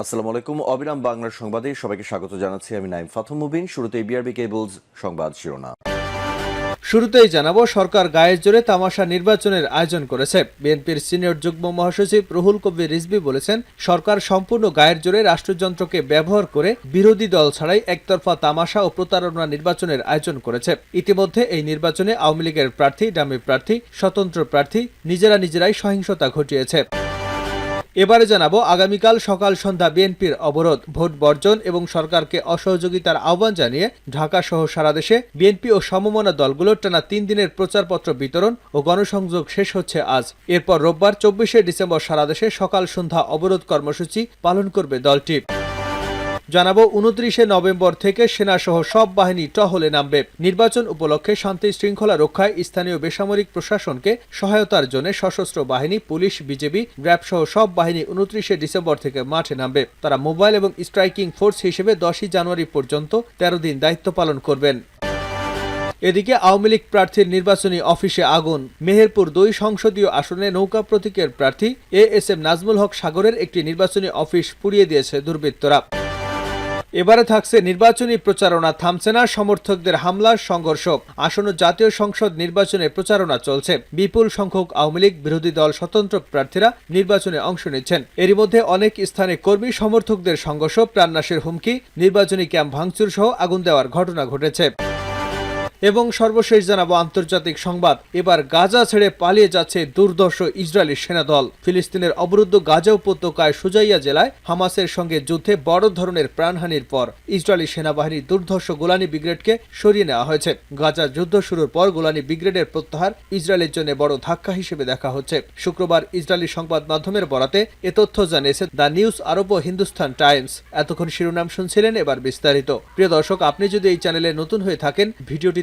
আসসালামু আলাইকুম, অবিরাম বাংলার সংবাদে সবাইকে স্বাগত জানাচ্ছি আমি নাইম ফাথম মুবিন। শুরুতে বিআরবি কেবলস সংবাদ শিরোনাম। শুরুতেই জানাব, সরকার গায়ের জোরে তামাশা নির্বাচনের আয়োজন করেছে। বিএনপির সিনিয়র যুগ্ম মহাসচিব রুহুল কবির রিজভি বলেছেন, সরকার সম্পূর্ণ গায়ের জোরে রাষ্ট্রযন্ত্রকে ব্যবহার করে বিরোধী দল ছাড়াই একতরফা তামাশা ও প্রতারণা নির্বাচনের আয়োজন করেছে। ইতিমধ্যে এই নির্বাচনে আওয়ামী লীগের প্রার্থী, ডামি প্রার্থী, স্বতন্ত্র প্রার্থী, নিজেরা নিজেরাই সহিংসতা ঘটিয়েছে। এবারে জানাব, আগামীকাল সকাল সন্ধ্যা বিএনপির অবরোধ, ভোট বর্জন এবং সরকারকে অসহযোগিতার আহ্বান জানিয়ে ঢাকা সহ সারা দেশে বিএনপি ও সমমনা দলগুলোর টানা তিন দিনের প্রচারপত্র বিতরণ ও গণসংযোগ শেষ হচ্ছে আজ। এরপর রোববার চব্বিশে ডিসেম্বর সারা দেশে সকাল সন্ধ্যা অবরোধ কর্মসূচি পালন করবে দলটি। জানাব, উনত্রিশে নভেম্বর থেকে সেনাসহ সব বাহিনী টহলে নামবে। নির্বাচন উপলক্ষে শান্তি শৃঙ্খলা রক্ষায় স্থানীয় বেসামরিক প্রশাসনকে সহায়তার জন্য সশস্ত্র বাহিনী, পুলিশ বিজেপি র্যাব সহ সব বাহিনী উনত্রিশে ডিসেম্বর থেকে মাঠে নামবে। তারা মোবাইল এবং স্ট্রাইকিং ফোর্স হিসেবে দশই জানুয়ারি পর্যন্ত তেরো দিন দায়িত্ব পালন করবেন। এদিকে আওয়ামী লীগ প্রার্থীর নির্বাচনী অফিসে আগুন। মেহেরপুর দুই সংসদীয় আসনে নৌকা প্রতীকের প্রার্থী A S M Nazmul Haque সাগরের একটি নির্বাচনী অফিস পুড়িয়ে দিয়েছে দুর্বৃত্তরা। এবারে থাকছে নির্বাচনী প্রচারণা, থামছে না সমর্থকদের হামলা, সংঘর্ষ। আসন্ন জাতীয় সংসদ নির্বাচনে প্রচারণা চলছে। বিপুল সংখ্যক আওয়ামী লীগ বিরোধী দল স্বতন্ত্র প্রার্থীরা নির্বাচনে অংশ নিচ্ছেন। এরই মধ্যে অনেক স্থানে কর্মী সমর্থকদের সংঘর্ষ, প্রাণনাশের হুমকি, নির্বাচনী ক্যাম্প ভাঙচুর সহ আগুন দেওয়ার ঘটনা ঘটেছে। এবং সর্বশেষ জানাব আন্তর্জাতিক সংবাদ। এবার গাজা ছেড়ে পালিয়ে যাচ্ছে দুর্দর্শ ইসরায়েলি সেনাদল। ফিলিস্তিনের অবরুদ্ধ গাজা উপত্যকায় সুজাইয়া জেলায় হামাসের সঙ্গে যুদ্ধে বড় ধরনের প্রাণহানির পর ইসরায়েলি সেনাবাহিনীর দুর্ধর্ষ গোলানি ব্রিগেডকে সরিয়ে নেওয়া হয়েছে। গাজা যুদ্ধ শুরুর পর গোলানি ব্রিগেডের প্রত্যাহার ইসরায়েলের জন্য বড় ধাক্কা হিসেবে দেখা হচ্ছে। শুক্রবার ইসরায়েলি সংবাদ মাধ্যমের বরাতে এ তথ্য জানিয়েছে দ্য নিউজ আরব ও হিন্দুস্তান টাইমস। এতক্ষণ শিরোনাম শুনছিলেন এবার বিস্তারিত। প্রিয় দর্শক, আপনি যদি এই চ্যানেলে নতুন হয়ে থাকেন, ভিডিওটি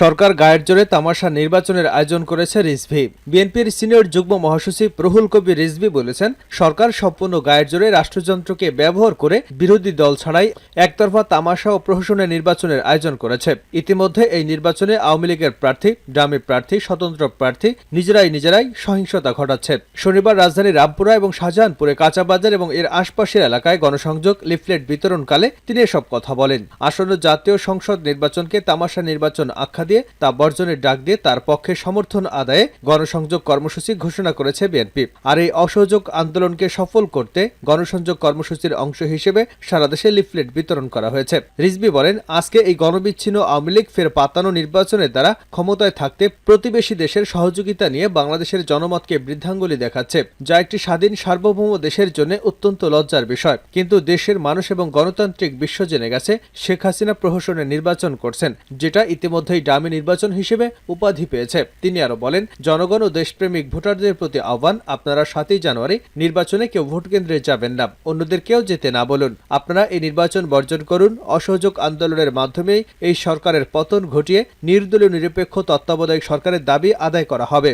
সরকার গায়ের জোরে তামাশা নির্বাচনের আয়োজন করেছে রিজভি। বিএনপির সিনিয়র যুগ্ম মহাসচিব প্রহুল কবি রিজভি বলেছেন, সরকার সম্পূর্ণ গায়ের জোরে রাষ্ট্রযন্ত্রকে ব্যবহার করে বিরোধী দল ছাড়াই একতরফা তামাশা ও প্রহসনের নির্বাচনের আয়োজন করেছে। ইতিমধ্যে এই নির্বাচনে আওয়ামী লীগের প্রার্থী ডামি প্রার্থী, স্বতন্ত্র প্রার্থী, নিজেরাই নিজেরাই সহিংসতা ঘটাচ্ছে। শনিবার রাজধানীর রামপুরা এবং শাহজাহানপুরে কাঁচাবাজার এবং এর আশপাশের এলাকায় গণসংযোগ, লিফলেট বিতরণকালে তিনি এসব কথা বলেন। আসন্ন জাতীয় সংসদ নির্বাচনকে তামাশা নির্বাচন আখ্যা দিয়ে তা বর্জনের ডাক দিয়ে তার পক্ষে সমর্থন আদায়ে গণসংযোগ কর্মসূচি ঘোষণা করেছে বিএনপি। আর এই অসহযোগ আন্দোলনকে সফল করতে গণসংযোগ কর্মসূচির অংশ হিসেবে সারা দেশে লিফলেট বিতরণ করা হয়েছে। রিজবি বলেন, আজকে এই গণবিচ্ছিন্ন আওয়ামী লীগ ফের পাতানো নির্বাচনের দ্বারা ক্ষমতায় থাকতে প্রতিবেশী দেশের সহযোগিতা নিয়ে বাংলাদেশের জনমতকে বৃদ্ধাঙ্গুলি দেখাচ্ছে, যা একটি স্বাধীন সার্বভৌম দেশের জন্য অত্যন্ত লজ্জার বিষয়। কিন্তু দেশের মানুষ এবং গণতান্ত্রিক বিশ্ব জেনে গেছে, শেখ হাসিনা প্রহসনের নির্বাচন করছেন, যেটা ইতিমধ্যেই ডামি নির্বাচন হিসেবে উপাধি পেয়েছে। তিনি আরও বলেন, জনগণ ও দেশপ্রেমিক ভোটারদের প্রতি আহ্বান, আপনারা সাতই জানুয়ারি নির্বাচনে কেউ ভোট কেন্দ্রে যাবেন না, অন্যদের কেউ যেতে না বলুন। আপনারা এই নির্বাচন বর্জন করুন, অসহযোগ আন্দোলনের মাধ্যমেই এই সরকারের পতন ঘটিয়ে নির্দলীয় নিরপেক্ষ তত্ত্বাবধায়ক সরকারের দাবি আদায় করা হবে।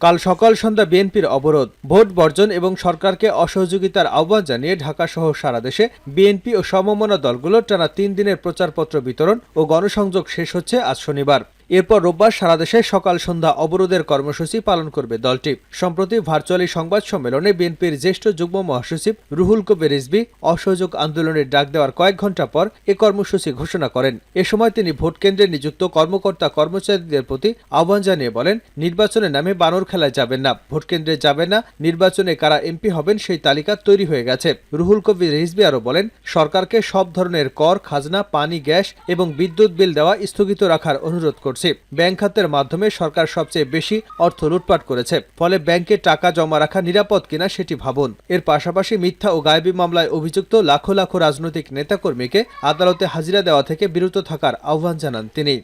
কাল সকাল সন্ধ্যা বিএনপির অবরোধ, ভোট বর্জন এবং সরকারকে অসহযোগিতার আহ্বান জানিয়ে ঢাকা সহ সারা দেশে বিএনপি ও সমমনা দলগুলোর টানা তিন দিনের প্রচারপত্র বিতরণ ও গণসংযোগ শেষ হচ্ছে আজ শনিবার। এরপর রোববার সারা দেশে সকাল সন্ধ্যা অবরোধের কর্মসূচি পালন করবে দলটি। সম্প্রতি ভার্চুয়ালি সংবাদ সম্মেলনে বিএনপির জ্যেষ্ঠ যুগ্ম মহাসচিব রুহুল কবির রিজবি অসহযোগ আন্দোলনের ডাক দেওয়ার কয়েক ঘণ্টা পর এ কর্মসূচি ঘোষণা করেন। এ সময় তিনি ভোট কেন্দ্রে নিযুক্ত কর্মকর্তা কর্মচারীদের প্রতি আহ্বান জানিয়ে বলেন, নির্বাচনের নামে বানর খেলায় যাবেন না, ভোট কেন্দ্রে যাবেন না, নির্বাচনে কারা এমপি হবেন সেই তালিকা তৈরি হয়ে গেছে। রুহুল কবির রিজবি আরও বলেন, সরকারকে সব ধরনের কর, খাজনা, পানি, গ্যাস এবং বিদ্যুৎ বিল দেওয়া স্থগিত রাখার অনুরোধ করছে। ব্যাংক খাতের মাধ্যমে সরকার সবচেয়ে বেশি অর্থ লুটপাট করেছে। ফলে ব্যাংকে টাকা জমা রাখা নিরাপদ কিনা সেটি ভাবুন। এর পাশাপাশি মিথ্যা ও গায়েবী মামলায় অভিযুক্ত লাখো লাখো রাজনৈতিক নেতাকর্মীকে আদালতে হাজিরা দেওয়া থেকে বিরত থাকার আহ্বান জানান তিনি।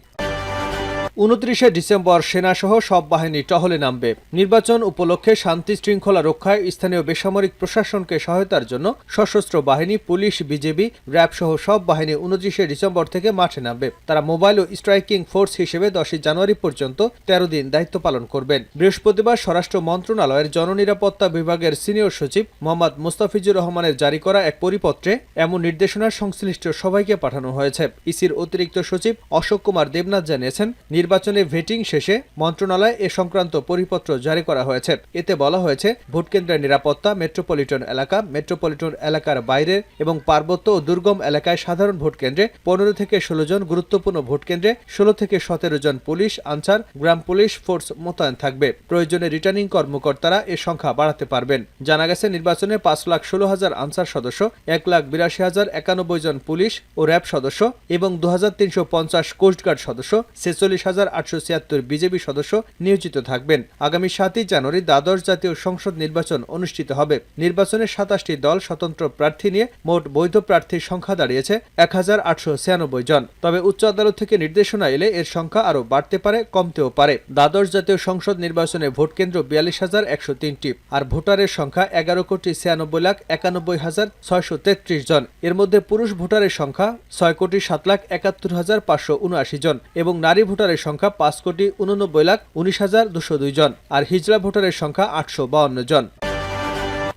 উনত্রিশে ডিসেম্বর সেনাসহ সব বাহিনী টহলে নামবে। নির্বাচন উপলক্ষে শান্তি শৃঙ্খলা রক্ষায় স্থানীয় বেসামরিক প্রশাসনকে সহায়তার জন্য সশস্ত্র বাহিনী, পুলিশ বিজেপি র্যাব সহ সব বাহিনী উনত্রিশে ডিসেম্বর থেকে মাঠে নামবে। তারা মোবাইল ও স্ট্রাইকিং ফোর্স হিসেবে দশই জানুয়ারি পর্যন্ত তেরো দিন দায়িত্ব পালন করবেন। বৃহস্পতিবার স্বরাষ্ট্র মন্ত্রণালয়ের জননিরাপত্তা বিভাগের সিনিয়র সচিব মোহাম্মদ মুস্তাফিজুর রহমানের জারি করা এক পরিপত্রে এমন নির্দেশনা সংশ্লিষ্ট সবাইকে পাঠানো হয়েছে। ইসির অতিরিক্ত সচিব অশোক কুমার দেবনাথ জানিয়েছেন নির্বাচনে ভেটিং শেষে মন্ত্রণালয়ে এ সংক্রান্ত পরিপত্র জারি করা হয়েছে। এতে বলা হয়েছে ভোটকেন্দ্রের নিরাপত্তা, মেট্রোপলিটন এলাকা, মেট্রোপলিটন এলাকার বাইরে এবং পার্বত্য ও দুর্গম এলাকায় সাধারণ ভোট কেন্দ্রে পনেরো থেকে ষোলো জন, গুরুত্বপূর্ণ ভোট কেন্দ্রে ষোলো থেকে সতেরো জন পুলিশ, আনসার, গ্রাম পুলিশ ফোর্স মোতায়েন থাকবে। প্রয়োজনে রিটার্নিং কর্মকর্তারা এ সংখ্যা বাড়াতে পারবেন। জানা গেছে, নির্বাচনে পাঁচ লাখ ষোলো হাজার আনসার সদস্য, এক লাখ বিরাশি হাজার একানব্বই জন পুলিশ ও র্যাব সদস্য এবং দু হাজার তিনশো পঞ্চাশ কোস্টগার্ড সদস্য, ছেচল্লিশ হাজার আটশো ছিয়াত্তর বিজেপি সদস্য নিয়োজিত থাকবেন। আগামী সাতই জানুয়ারি দ্বাদশ জাতীয় সংসদ নির্বাচন অনুষ্ঠিত হবে। নির্বাচনে সাতাশটি দল স্বতন্ত্র প্রার্থী নিয়ে মোট বৈধ প্রার্থীর সংখ্যা দাঁড়িয়েছে এক হাজার আটশো ছিয়ানব্বই জন। তবে উচ্চ আদালত থেকে নির্দেশনা এলে এর সংখ্যা আরও বাড়তে পারে, কমতেও পারে। দ্বাদশ জাতীয় সংসদ নির্বাচনে ভোট কেন্দ্র বিয়াল্লিশ হাজার একশো তিনটি আর ভোটারের সংখ্যা এগারো কোটি ছিয়ানব্বই লাখ একানব্বই হাজার ছয়শো তেত্রিশ জন। এর মধ্যে পুরুষ ভোটারের সংখ্যা ছয় কোটি সাত লাখ একাত্তর হাজার পাঁচশো উনআশি জন এবং নারী ভোটারের সংখ্যা পাঁচ কোটি উননব্বই লাখ উনিশ হাজার দুশো দুই জন, আর হিজড়া ভোটারের সংখ্যা আটশো বাউন্ন জন।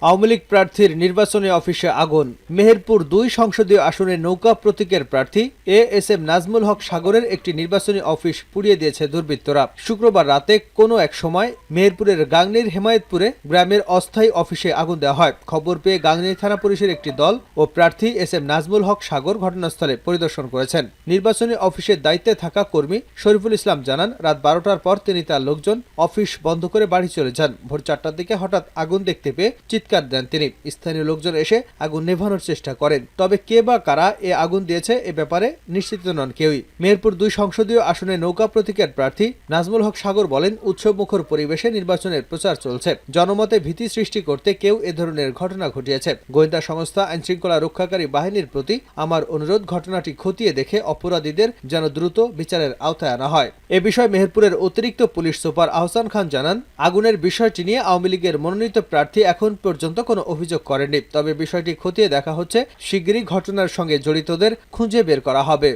আওয়ামী লীগ প্রার্থীর নির্বাচনী অফিসে আগুন। মেহেরপুর দুই সংসদীয় আসনের নৌকা প্রতীকের প্রার্থী A S M Nazmul Haque সাগরের একটি নির্বাচনী অফিস পুড়িয়ে দিয়েছে দুর্বৃত্তরা। শুক্রবার রাতে কোনো এক সময় মেহেরপুরের গাংনীর হেমায়তপুরে গ্রামের অস্থায়ী অফিসে আগুন দেওয়া হয়। খবর পেয়ে গাংনী থানা পুলিশের একটি দল ও প্রার্থী এস এম নাজমুল হক সাগর ঘটনাস্থলে পরিদর্শন করেছেন। নির্বাচনী অফিসের দায়িত্বে থাকা কর্মী শরীফুল ইসলাম জানান, রাত বারোটার পর তিনি তার লোকজন অফিস বন্ধ করে বাড়ি চলে যান। ভোর চারটার দিকে হঠাৎ আগুন দেখতে পেয়ে চিৎকার দেন তিনি। স্থানীয় লোকজন এসে আগুন নেভানোর চেষ্টা করেন। তবে কে বা কারা এ আগুন দিয়েছে এ ব্যাপারে নিশ্চিত নন কেউই। মেহেরপুর দুই সংসদীয় আসনে নৌকা প্রতীকের প্রার্থী নাজমুল হক সাগর বলেন, উৎসবমুখর পরিবেশে নির্বাচনের প্রচার চলছে। জনমতে ভীতি সৃষ্টি করতে কেউ এ ধরনের ঘটনা ঘটিয়েছে। গোয়েন্দা সংস্থা আইনশৃঙ্খলা রক্ষাকারী বাহিনীর প্রতি আমার অনুরোধ, ঘটনাটি খতিয়ে দেখে অপরাধীদের যেন দ্রুত বিচারের আওতায় আনা হয়। এ বিষয়ে মেহেরপুরের অতিরিক্ত পুলিশ সুপার আহসান খান জানান, আগুনের বিষয়টি নিয়ে আওয়ামী লীগের মনোনীত প্রার্থী এখন পর্যন্ত কোনো অভিযোগ করেনি তবে বিষয়টি খতিয়ে দেখা হচ্ছে, শিগগিরই ঘটনার সঙ্গে জড়িতদের খুঁজে বের করা হবে।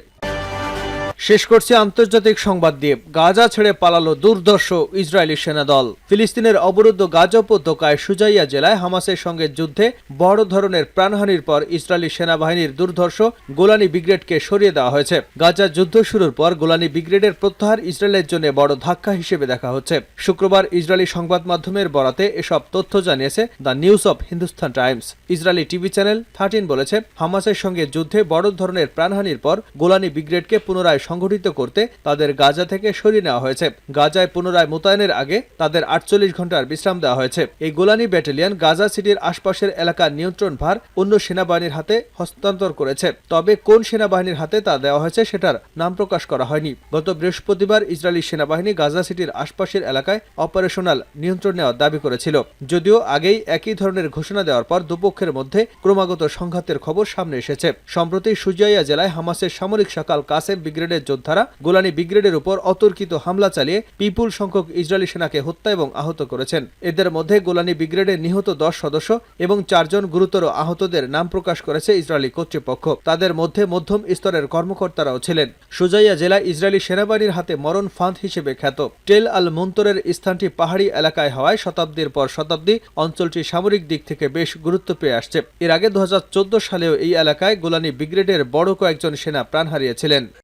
শেষ করছে আন্তর্জাতিক সংবাদ দিয়ে গাজা ছেড়ে পালালো দুর্ধর্ষ ইসরায়েলি সেনাদল। ফিলিস্তিনের অবরুদ্ধ গাজা উপত্যকায় সুজাইয়া জেলায় হামাসের সঙ্গে যুদ্ধে বড় ধরনের প্রাণহানির পর ইসরায়েলি সেনাবাহিনীর দুর্ধর্ষ গোলানি ব্রিগেডকে সরিয়ে দেওয়া হয়েছে। গাজা যুদ্ধ শুরুর পর গোলানি ব্রিগেডের প্রত্যাহার ইসরায়েলের জন্য বড় ধাক্কা হিসেবে দেখা হচ্ছে। শুক্রবার ইসরায়েলি সংবাদ মাধ্যমের বরাতে এসব তথ্য জানিয়েছে the News of Hindustan Times. Israeli TV channel thirteen বলেছে, হামাসের সঙ্গে যুদ্ধে বড় ধরনের প্রাণহানির পর গোলানি ব্রিগেডকে পুনরায় সংগঠিত করতে তাদের গাজা থেকে সরিয়ে নেওয়া হয়েছে। গাজায় পুনরায় মোতায়েনের আগে তাদের আটচল্লিশ ঘণ্টার বিশ্রাম দেওয়া হয়েছে। এই গোলানি ব্যাটালিয়ন গাজা সিটির আশপাশের এলাকার নিয়ন্ত্রণ ভার অন্য সেনাবাহিনীর হাতে হস্তান্তর করেছে। তবে কোন সেনাবাহিনীর হাতে তা দেওয়া হয়েছে সেটার নাম প্রকাশ করা হয়নি। গত বৃহস্পতিবার ইসরায়েলি সেনাবাহিনী গাজা সিটির আশপাশের এলাকায় অপারেশনাল নিয়ন্ত্রণ নেওয়ার দাবি করেছিল। যদিও আগেই একই ধরনের ঘোষণা দেওয়ার পর দুপক্ষের মধ্যে ক্রমাগত সংঘাতের খবর সামনে এসেছে। সম্প্রতি সুজাইয়া জেলায় হামাসের সামরিক সকাল কাসেম ব্রিগেডের যোদ্ধারা গোলানি ব্রিগেডের উপর অতর্কিত হামলা চালিয়ে বিপুল সংখ্যক ইসরায়েলি সেনাকে হত্যা এবং আহত করেছেন। এদের মধ্যে গোলানি ব্রিগেডের নিহত দশ সদস্য এবং চারজন গুরুতর আহতদের নাম প্রকাশ করেছে ইসরায়েলি কর্তৃপক্ষ। তাদের মধ্যে মধ্যম স্তরের কর্মকর্তারাও ছিলেন। সুজাইয়া জেলায় ইসরায়েলি সেনাবাহিনীর হাতে মরণ ফাঁদ হিসেবে খ্যাত। টেল আল মন্তরের স্থানটি পাহাড়ি এলাকায় হওয়ায় শতাব্দীর পর শতাব্দী অঞ্চলটি সামরিক দিক থেকে বেশ গুরুত্ব পেয়ে আসছে। এর আগে দু হাজার চোদ্দ সালেও এই এলাকায় গোলানি ব্রিগেডের বড় কয়েকজন সেনা প্রাণ হারিয়েছিলেন।